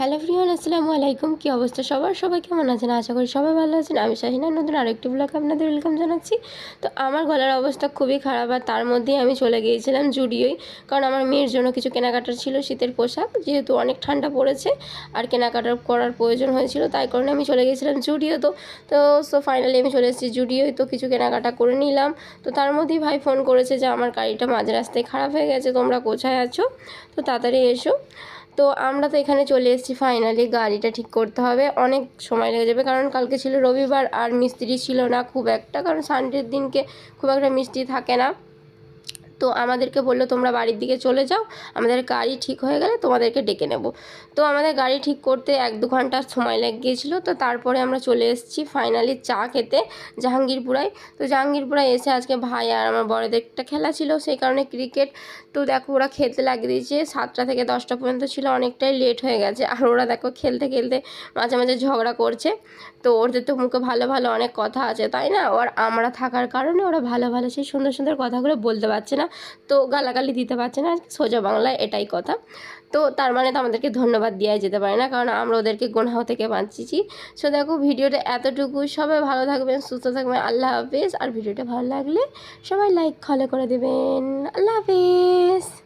Hello ফ্রিয়ান আসসালামু আলাইকুম। কী অবস্থা সবার? সবাই কেমন আছেন? আশা করি সবাই ভালো আছেন। আমি শাহিনা, নতুন আরেকটি ব্লগে আপনাদের ওয়েলকাম জানাচ্ছি। তো আমার গলার অবস্থা খুবই খারাপ আর তার মধ্যেই আমি চলে গিয়েছিলাম জুডিওই কারণ আমার মেয়ের জন্য কিছু কেনাকাটার ছিল শীতের পোশাক, যেহেতু অনেক ঠান্ডা পড়েছে আর কেনাকাটার করার প্রয়োজন হয়েছিল, তাই কারণে আমি চলে গিয়েছিলাম জুডিও তো। তো সো ফাইনালি আমি চলে এসেছি জুডিওই তো কিছু কেনাকাটা করে নিলাম। তো তার মধ্যেই ভাই ফোন করেছে যে আমার গাড়িটা মাঝ রাস্তায় খারাপ হয়ে গেছে, তোমরা কোথায় আছো? তো তাড়াতাড়ি এসো। তো আমরা তো এখানে চলে এসেছি ফাইনালি গাড়িটা ঠিক করতে হবে। অনেক সময় লেগে যাবে, কারণ কালকে ছিল রবিবার আর মিস্ত্রি ছিল না খুব একটা, কারণ সানডের দিনকে খুব একটা মিস্ত্রি থাকে না। তো আমাদেরকে বলল, তোমরা বাড়ির দিকে চলে যাও, আমাদের গাড়ি ঠিক হয়ে গেলে তোমাদেরকে ডেকে নেব। তো আমাদের গাড়ি ঠিক করতে এক দু ঘণ্টার সময় লেগে গিয়েছিল তো তারপরে আমরা চলে এসেছি ফাইনালি চা খেতে জাহাঙ্গীরপুরায়। তো জাহাঙ্গীরপুরায় এসে আজকে ভাই আর আমার বড়দের একটা খেলা ছিল, সেই কারণে ক্রিকেট তো দেখো ওরা খেলতে লাগিয়ে দিয়েছে। সাতটা থেকে দশটা পর্যন্ত ছিল, অনেকটাই লেট হয়ে গেছে। আর ওরা দেখো খেলতে খেলতে মাঝে মাঝে ঝগড়া করছে। তো ওদের তো মুখে ভালো ভালো অনেক কথা আছে, তাই না? আর আমরা থাকার কারণে ওরা ভালো ভালো সেই সুন্দর সুন্দর কথাগুলো বলতে পারছে না। তো গালাগালি দিতে পারছে না, সোজা বাংলায় এটাই কথা। তো তার মানে তো আমাদেরকে ধন্যবাদ দেওয়া যেতে পারে না, কারণ আমরা ওদেরকে গোনাহ থেকে বাঁচিয়েছি। সো দেখো, ভিডিওটা এতটুকু সবাই ভালো থাকবেন, সুস্থ থাকবেন, আল্লাহ হাফেজ। আর ভিডিওটা ভালো লাগলে সবাই লাইক ফলো করে দেবেন। আল্লাহ হাফিজ।